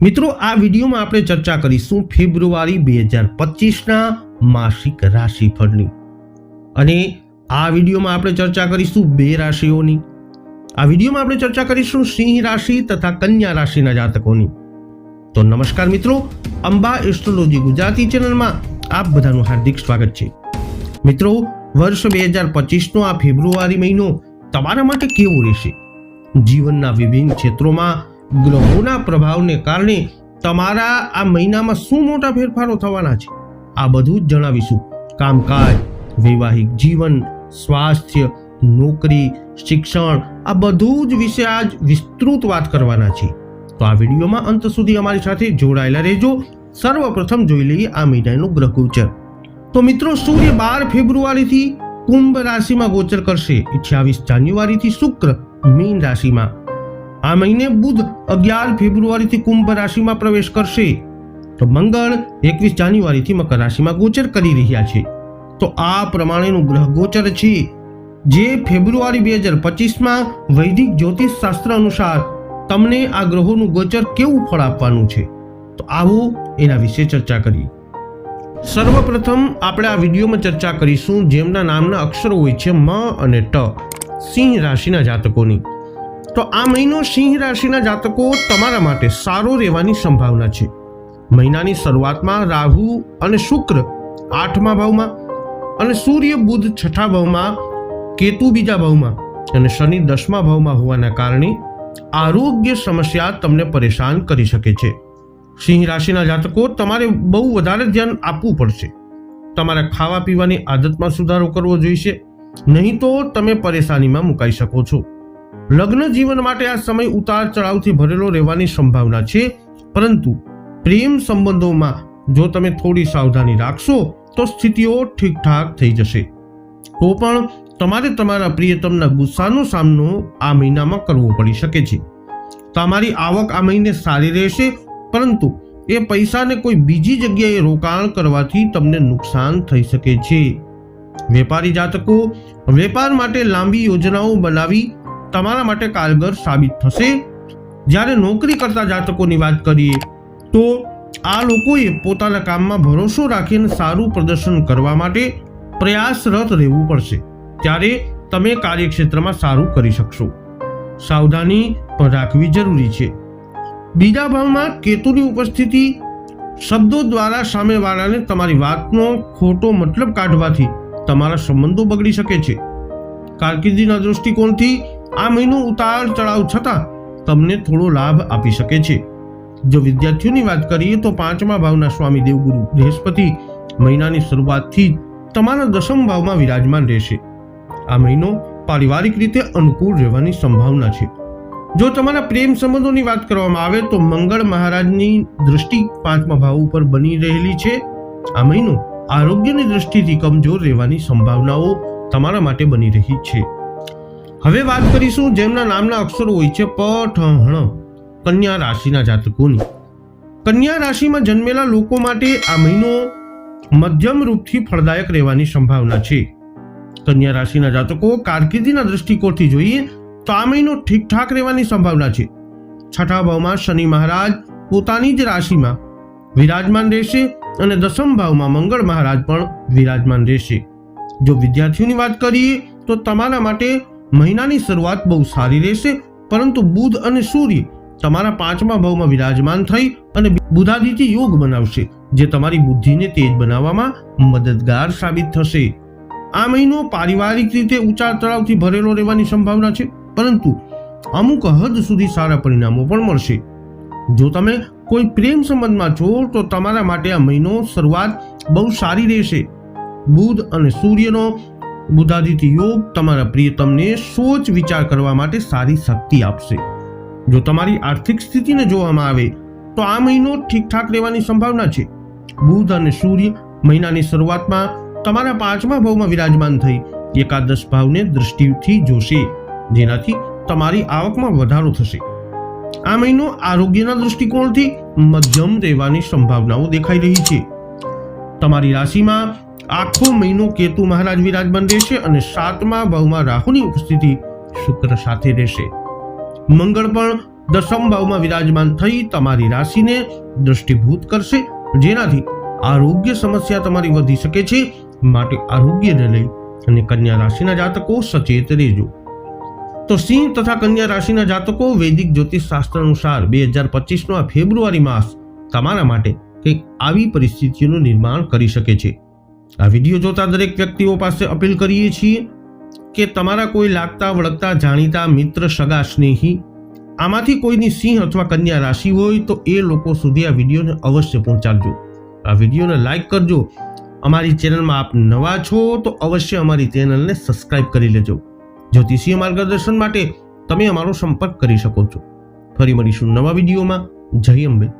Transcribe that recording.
મિત્રો, આ વિડીયોમાં આપણે ચર્ચા કરીશું ફેબ્રુઆરી બે હજાર પચીસના માસિક રાશિફળની. અને આ વિડીયોમાં આપણે ચર્ચા કરીશું બે રાશિઓની. આ વિડીયોમાં આપણે ચર્ચા કરીશું સિંહ રાશિ તથા કન્યા રાશિના જાતકોની. તો નમસ્કાર મિત્રો, અંબા એસ્ટ્રોલોજી ગુજરાતી ચેનલમાં આપ બધાનું હાર્દિક સ્વાગત છે. મિત્રો, વર્ષ બે હજાર પચીસનો આ ફેબ્રુઆરી મહિનો તમારા માટે કેવો રહેશે? જીવનના વિભિન્ન ક્ષેત્રોમાં ગ્રહોના પ્રભાવને કારણે તમારા આ મહિનામાં શું મોટા ફેરફારો થવાના છે? આ બધું જ જણાવીશું. કામકાજ, વૈવાહિક જીવન, સ્વાસ્થ્ય, નોકરી, શિક્ષણ, આ બધું જ વિશે આજ વિસ્તૃત વાત કરવાના છે. તો આ વિડીયોમાં અંત સુધી અમારી સાથે જોડાયેલા રહેજો. સર્વપ્રથમ જોઈ લઈએ આ મહિનાનું ગ્રહ ગોચર. તો મિત્રો, સૂર્ય બાર ફેબ્રુઆરીથી કુંભ રાશિમાં ગોચર કરશે. અઠ્યાવીસ જાન્યુઆરીથી શુક્ર મીન રાશિમાં. આ મહિને બુધ અગિયાર ફેબ્રુઆરીથી કુંભ રાશિમાં પ્રવેશ કરશે. તો મંગળ એકવીસ જાન્યુઆરીથી મકર રાશિમાં ગોચર કરી રહ્યા છે. તો આ પ્રમાણેનું ગ્રહ ગોચર છે. જે ફેબ્રુઆરી બે હજાર પચીસમાં વૈદિક જ્યોતિષ શાસ્ત્ર અનુસાર તમને આ ગ્રહોનું ગોચર કેવું ફળ આપવાનું છે. તો આવો એના વિશે ચર્ચા કરીએ. સર્વપ્રથમ આપણે આ વિડીયોમાં ચર્ચા કરીશું જેમના નામના અક્ષરો હોય છે મ અને ટ. સિંહ રાશિના જાતકોની. તો આ મહિનો સિંહ રાશિના જાતકો તમારા માટે સારો રહેવાની સંભાવના છે. મહિનાની શરૂઆતમાં રાહુ અને શુક્ર આઠમા ભાવમાં અને સૂર્ય બુધ છઠ્ઠા ભાવમાં, કેતુ બીજા ભાવમાં અને શનિ દસમા ભાવમાં હોવાના કારણે આરોગ્ય સમસ્યા તમને પરેશાન કરી શકે છે. સિંહ રાશિના જાતકો તમારે બહુ વધારે ધ્યાન આપવું પડશે. તમારા ખાવા પીવાની આદતમાં સુધારો કરવો જોઈશે. નહીં તો તમે પરેશાનીમાં મુકાઈ શકો છો. લગ્ન જીવન માટે આ સમય ઉતાર ચઢાવથી ભરેલો રહેવાની સંભાવના છે. પરંતુ પ્રેમ સંબંધોમાં જો તમે થોડી સાવધાની રાખશો, તો સ્થિતિઓ ઠીકઠાક થઈ જશે. તો પણ તમારે તમારા પ્રિયતમના ગુસ્સાનો સામનો આ મહિનામાં કરવો પડી શકે છે. તમારી આવક આ મહિને સારી રહેશે, પરંતુ એ પૈસાને કોઈ બીજી જગ્યાએ રોકાણ કરવાથી તમને નુકસાન થઈ શકે છે. વેપારી જાતકો, વેપાર માટે લાંબી યોજનાઓ બનાવી તમારા માટે કારગર સાબિત થશે. જ્યારે નોકરી કરતા જાતકોની વાત કરીએ, તો આ લોકોએ પોતાના કામમાં ભરોસો રાખીને સારું પ્રદર્શન કરવા માટે પ્રયાસરત રહેવું પડશે. ત્યારે તમે કાર્યક્ષેત્રમાં સારું કરી શકશો. સાવધાની પણ રાખવી જરૂરી છે. બીજા ભાવમાં કેતુની ઉપસ્થિતિ શબ્દો દ્વારા સામેવાળાને તમારી વાતનો ખોટો મતલબ કાઢવાથી તમારા સંબંધો બગડી શકે છે. કારકિર્દીના દૃષ્ટિકોણથી આ મહિનો ઉતાર ચઢાવ છતાં તમને થોડો લાભ આપી શકે છે. જો વિદ્યાર્થીઓની વાત કરીએ તો પાંચમા ભાવના સ્વામી દેવગુરુ બૃહસ્પતિ મહિનાની શરૂઆતથી તમારા દસમ ભાવમાં વિરાજમાન રહેશે. આ મહિનો પારિવારિક રીતે અનુકૂળ રહેવાની સંભાવના છે. જો તમારા પ્રેમ સંબંધોની વાત કરવામાં આવે તો મંગળ મહારાજની દૃષ્ટિ પાંચમા ભાવ ઉપર બની રહેલી છે. આ મહિનો આરોગ્યની દૃષ્ટિથી કમજોર રહેવાની સંભાવનાઓ તમારા માટે બની રહી છે. હવે વાત કરીશું જેમના નામના અક્ષરો હોય છે પ, ઠ હણ કન્યા રાશિના જાતકોની. કન્યા રાશિમાં જન્મેલા લોકો માટે આ મહિનો મધ્યમ રૂપથી ફળદાયક રહેવાની સંભાવના છે. કન્યા રાશિના જાતકો કારકિર્દીના દૃષ્ટિકોણથી જોઈએ તો આ મહિનો ઠીકઠાક રહેવાની સંભાવના છે. છઠ્ઠા ભાવમાં શનિ મહારાજ પોતાની જ રાશિમાં વિરાજમાન રહેશે અને દસમ ભાવમાં મંગળ મહારાજ પણ વિરાજમાન રહેશે. જો વિદ્યાર્થીઓની વાત કરીએ તો તમારા માટે મહિનાની શરૂઆત બહુ સારી રહેશે, પરંતુ બુધ અને સૂર્ય તમારા પાંચમા ભાવમાં વિરાજમાન થઈ અને બુધાદિત્ય યોગ બનાવશે, જે તમારી બુદ્ધિને તેજ બનાવવામાં મદદગાર સાબિત થશે. આ મહિનો પારિવારિક રીતે ઊંચા તળાવથી ભરેલો રહેવાની સંભાવના છે, પરંતુ અમુક હદ સુધી સારા પરિણામો પણ મળશે. જો તમે કોઈ પ્રેમ સંબંધમાં છો, તો તમારા માટે આ મહિનો શરૂઆત બહુ સારી રહેશે. બુધ અને સૂર્યનો બુધાદિત્ય યોગ તમારા પ્રિયતમને સોચ વિચાર કરવા માટે સારી શક્તિ આપશે. જો તમારી આર્થિક સ્થિતિને જોવામાં આવે, તો આ મહિનો ઠીકઠાક રહેવાની સંભાવના છે. બુધ અને સૂર્ય મહિનાની શરૂઆતમાં તમારા પાંચમા ભાવમાં વિરાજમાન થઈ એકાદશ ભાવને દૃષ્ટિથી જોશે, જેનાથી તમારી આવકમાં વધારો થશે. આ મહિનો આરોગ્યના દૃષ્ટિકોણથી મધ્યમ રહેવાની સંભાવનાઓ દેખાઈ રહી છે. તમારી રાશિમાં આખો મહિનો કેતુ મહારાજ વિરાજમાન રહેશે અને સાતમા ભાવમાં રાહુની ઉપસ્થિતિ શુક્ર સાથે રહેશે. મંગળ પણ દસમ ભાવમાં વિરાજમાન થઈ તમારી રાશિને દ્રષ્ટિભૂત કરશે, જેનાથી આરોગ્ય સમસ્યા તમારી વધી શકે છે, માટે આરોગ્યને લઈ અને કન્યા રાશિના જાતકો સચેત રહેજો. તો સિંહ તથા કન્યા રાશિના જાતકો વૈદિક જ્યોતિષ શાસ્ત્ર અનુસાર બે હજાર પચીસનો આ ફેબ્રુઆરી માસ તમારા માટે કંઈક આવી પરિસ્થિતિઓનું નિર્માણ કરી શકે છે. આ વીડિયો જોતા દરેક વ્યક્તિઓ પાસે અપીલ કરીએ છીએ કે તમારા કોઈ લાગતા, વળગતા, જાણીતા, મિત્ર, સગા, સ્નેહી, આમાંથી કોઈની સિંહ અથવા કન્યા રાશિ હોય તો એ લોકો સુધી આ વિડીયોને અવશ્ય પહોંચાડજો. આ વિડીયોને લાઈક કરજો. અમારી ચેનલમાં આપ નવા છો તો અવશ્ય અમારી ચેનલને સબસ્ક્રાઇબ કરી લેજો. જ્યોતિષીય માર્ગદર્શન માટે તમે અમારો સંપર્ક કરી શકો છો. ફરી મળીશું નવા વિડીયોમાં. જય અંબે.